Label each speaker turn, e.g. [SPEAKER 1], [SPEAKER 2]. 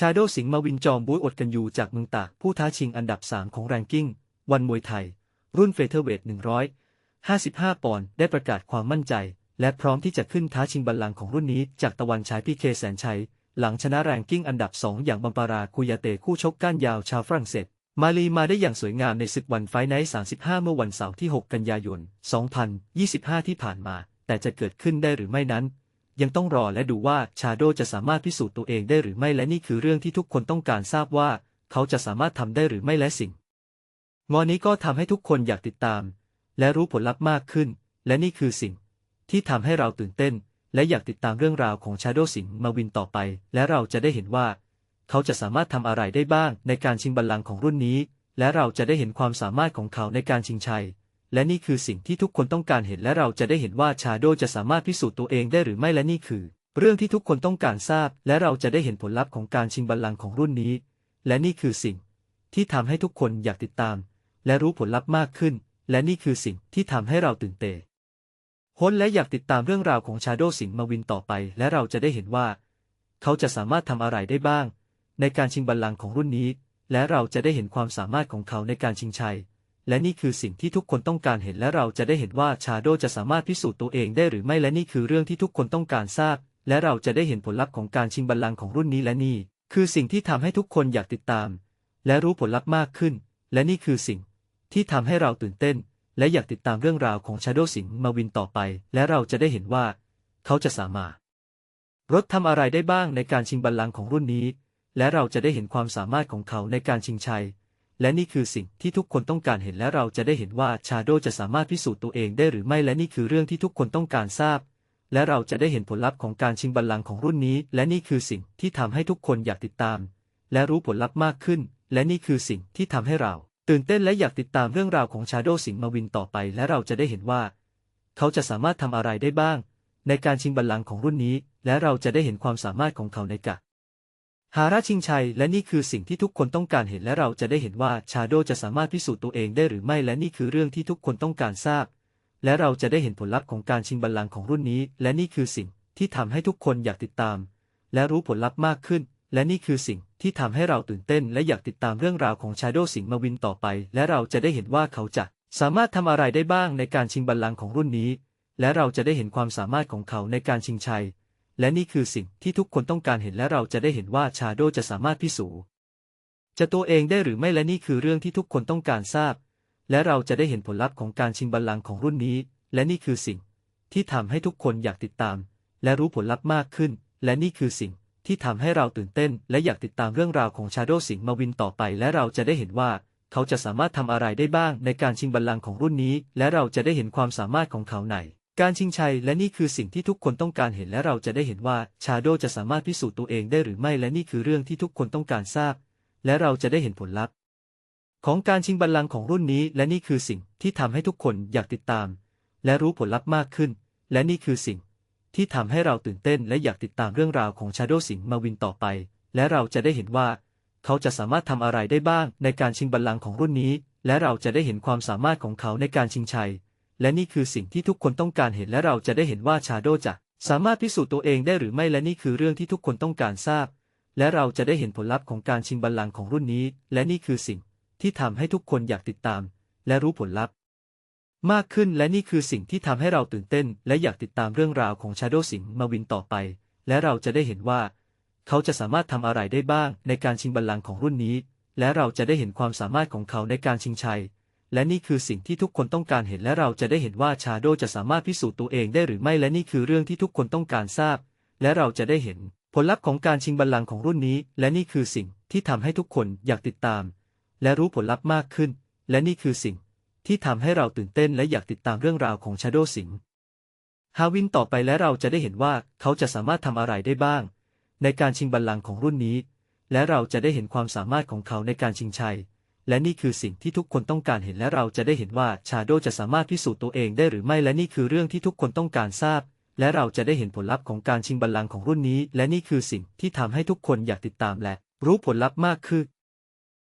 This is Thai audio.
[SPEAKER 1] ชาโดสิงห์มาวินจอมบุ้ยอดกันยูจากเมืองตากผู้ท้าชิงอันดับ 3 ของแรงกิ้ง วันมวยไทย รุ่นเฟเธอร์เวท 155 ปอนด์ได้ประกาศความมั่นใจ และพร้อมที่จะขึ้นท้าชิงบัลลังก์ของรุ่นนี้ จากตะวันฉายพีเคแสนชัย หลังชนะแรงกิ้งอันดับ 2 อย่างบัมปาราคุยาเตคู่ชกก้านยาวชาวฝรั่งเศส มาลีมาได้อย่างสวยงามในศึกวันไฟท์ไนท์35 เมื่อวันเสาร์ที่ 6 กันยายน 2025 ที่ผ่านมา แต่จะเกิดขึ้นได้หรือไม่นั้น ยังต้องรอและดูว่าชาโดจะสามารถพิสูจน์ตัวเองได้หรือไม่และนี่คือเรื่องที่ทุกคนต้องการทราบว่า เขาจะสามารถทำได้หรือไม่และสิ่งงอนี้ก็ทำให้ทุกคนอยากติดตาม และรู้ผลลัพธ์มากขึ้น และนี่คือสิ่ง ที่ทำให้เราตื่นเต้น และอยากติดตามเรื่องราวของชาโดสิงห์มาวินต่อไป และเราจะได้เห็นว่า เขาจะสามารถทำอะไรได้บ้างในการชิงบัลลังก์ของรุ่นนี้ และเราจะได้เห็นความสามารถของเขาในการชิงชัย และนี่คือสิ่งที่ทุกคนต้องการเห็นและเราจะได้เห็นว่าชาโดจะสามารถพิสูจน์ตัวเองได้หรือไม่และนี่คือ เรื่องที่ทุกคนต้องการทราบ และเราจะได้เห็นผลลัพธ์ของการชิงบัลลังก์ของรุ่นนี้ และนี่คือสิ่ง ที่ทำให้ทุกคนอยากติดตาม และรู้ผลลัพธ์มากขึ้น และนี่คือสิ่งที่ทำให้เราตื่นเต้นฮนและอยากติดตามเรื่องราวของชาโดสิงห์มาวินต่อไป และเราจะได้เห็นว่า เขาจะสามารถทำอะไรได้บ้าง ในการชิงบัลลังก์ของรุ่นนี้ และเราจะได้เห็นความสามารถของเขาในการชิงชัย และนี่คือสิ่งที่ทุกคนต้องการเห็นและเราจะได้เห็นว่าชาโดจะสามารถพิสูจน์ตัวเองได้หรือไม่และนี่คือเรื่องที่ทุกคนต้องการทราบ และเราจะได้เห็นผลลัพธ์ของการชิงบัลลังก์ของรุ่นนี้และนี่ คือสิ่งที่ทำให้ทุกคนอยากติดตาม และรู้ผลลัพธ์มากขึ้น และนี่คือสิ่ง ที่ทำให้เราตื่นเต้น และอยากติดตามเรื่องราวของชาโดสิงห์มาวินต่อไป และเราจะได้เห็นว่า เขาจะสามารถรถทำอะไรได้บ้างในการชิงบัลลังก์ของรุ่นนี้ และเราจะได้เห็นความสามารถของเขาในการชิงชัย และนี่คือสิ่งที่ทุกคนต้องการเห็นและเราจะได้เห็นว่าชาโดจะสามารถพิสูจน์ตัวเองได้หรือไม่และนี่คือเรื่องที่ทุกคนต้องการทราบ และเราจะได้เห็นผลลัพธ์ของการชิงบัลลังก์ของรุ่นนี้ และนี่คือสิ่งที่ทำให้ทุกคนอยากติดตาม และรู้ผลลัพธ์มากขึ้น และนี่คือสิ่งที่ทำให้เรา ตื่นเต้นและอยากติดตามเรื่องราวของชาโดสิงห์มาวินต่อไป และเราจะได้เห็นว่า เขาจะสามารถทำอะไรได้บ้าง ในการชิงบัลลังก์ของรุ่นนี้ และเราจะได้เห็นความสามารถของเขาในกะ หาราชิงชัย และนี่คือสิ่งที่ทุกคนต้องการเห็นและเราจะได้เห็นว่าชาโดจะสามารถพิสูจน์ตัวเองได้หรือไม่และนี่คือเรื่องที่ทุกคนต้องการทราบ และเราจะได้เห็นผลลัพธ์ของการชิงบัลลังก์ของรุ่นนี้ และนี่คือสิ่งที่ทำให้ทุกคนอยากติดตาม และรู้ผลลัพธ์มากขึ้น และนี่คือสิ่งที่ทำให้เราตื่นเต้น และอยากติดตามเรื่องราวของชาโดสิงห์มาวินต่อไป และเราจะได้เห็นว่าเขาจะสามารถทำอะไรได้บ้างในการชิงบัลลังก์ของรุ่นนี้ และเราจะได้เห็นความสามารถของเขาในการชิงชัย และนี่คือสิ่งที่ทุกคนต้องการเห็นและเราจะได้เห็นว่าชาโดจะสามารถพิสูจน์จะตัวเองได้หรือไม่และนี่คือเรื่องที่ทุกคนต้องการทราบ และเราจะได้เห็นผลลัพธ์ของการชิงบัลลังก์ของรุ่นนี้ และนี่คือสิ่งที่ทำให้ทุกคนอยากติดตาม และรู้ผลลัพธ์มากขึ้น และนี่คือสิ่งที่ทำให้เราตื่นเต้น และอยากติดตามเรื่องราวของชาโดสิงห์มาวินต่อไป และเราจะได้เห็นว่า เขาจะสามารถทำอะไรได้บ้างในการชิงบัลลังก์ของรุ่นนี้ และเราจะได้เห็นความสามารถของเขาใน การชิงชัยและนี่คือสิ่งที่ทุกคนต้องการเห็นและเราจะได้เห็นว่าชาโดจะสามารถพิสูจน์ตัวเองได้หรือไม่และนี่คือเรื่องที่ทุกคนต้องการทราบ และเราจะได้เห็นผลลัพธ์ ของการชิงบัลลังก์ของรุ่นนี้ และนี่คือสิ่งที่ทำให้ทุกคนอยากติดตาม และรู้ผลลัพธ์มากขึ้น และนี่คือสิ่ง ที่ทำให้เราตื่นเต้น และอยากติดตามเรื่องราวของชาโดสิงห์มาวินต่อไป และเราจะได้เห็นว่า เขาจะสามารถทำอะไรได้บ้างในการชิงบัลลังก์ของรุ่นนี้ และเราจะได้เห็นความสามารถของเขาในการชิงชัย และนี่คือสิ่งที่ทุกคนต้องการเห็นและเราจะได้เห็นว่าชาโดจะสามารถพิสูจน์ตัวเองได้หรือไม่และนี่คือเรื่องที่ทุกคนต้องการทราบ และเราจะได้เห็นผลลัพธ์ของการชิงบัลลังก์ของรุ่นนี้ และนี่คือสิ่งที่ทำให้ทุกคนอยากติดตาม และรู้ผลลัพธ์ มากขึ้นและนี่คือสิ่งที่ทำให้เราตื่นเต้น และอยากติดตามเรื่องราวของชาโดสิงห์มาวินต่อไป และเราจะได้เห็นว่า เขาจะสามารถทำอะไรได้บ้างในการชิงบัลลังก์ของรุ่นนี้ และเราจะได้เห็นความสามารถของเขาในการชิงชัย และนี่คือสิ่งที่ทุกคนต้องการเห็นและเราจะได้เห็นว่าชาโดจะสามารถพิสูจน์ตัวเองได้หรือไม่และนี่คือเรื่องที่ทุกคนต้องการทราบ และเราจะได้เห็น ผลลัพธ์ของการชิงบัลลังก์ของรุ่นนี้ และนี่คือสิ่งที่ทำให้ทุกคนอยากติดตาม และรู้ผลลัพธ์มากขึ้น และนี่คือสิ่งที่ทำให้เราตื่นเต้นและอยากติดตามเรื่องราวของชาโดสิงฮาวินต่อไปและเราจะได้เห็นว่าเขาจะสามารถทำอะไรได้บ้าง ในการชิงบัลลังก์ของรุ่นนี้ และเราจะได้เห็นความสามารถของเขาในการชิงชัย และนี่คือสิ่งที่ทุกคนต้องการเห็นและเราจะได้เห็นว่าชาโดจะสามารถพิสูจน์ตัวเองได้หรือไม่และนี่คือเรื่องที่ทุกคนต้องการทราบ และเราจะได้เห็นผลลัพธ์ของการชิงบัลลังก์ของรุ่นนี้ และนี่คือสิ่งที่ทำให้ทุกคนอยากติดตามและรู้ผลลัพธ์มากขึ้น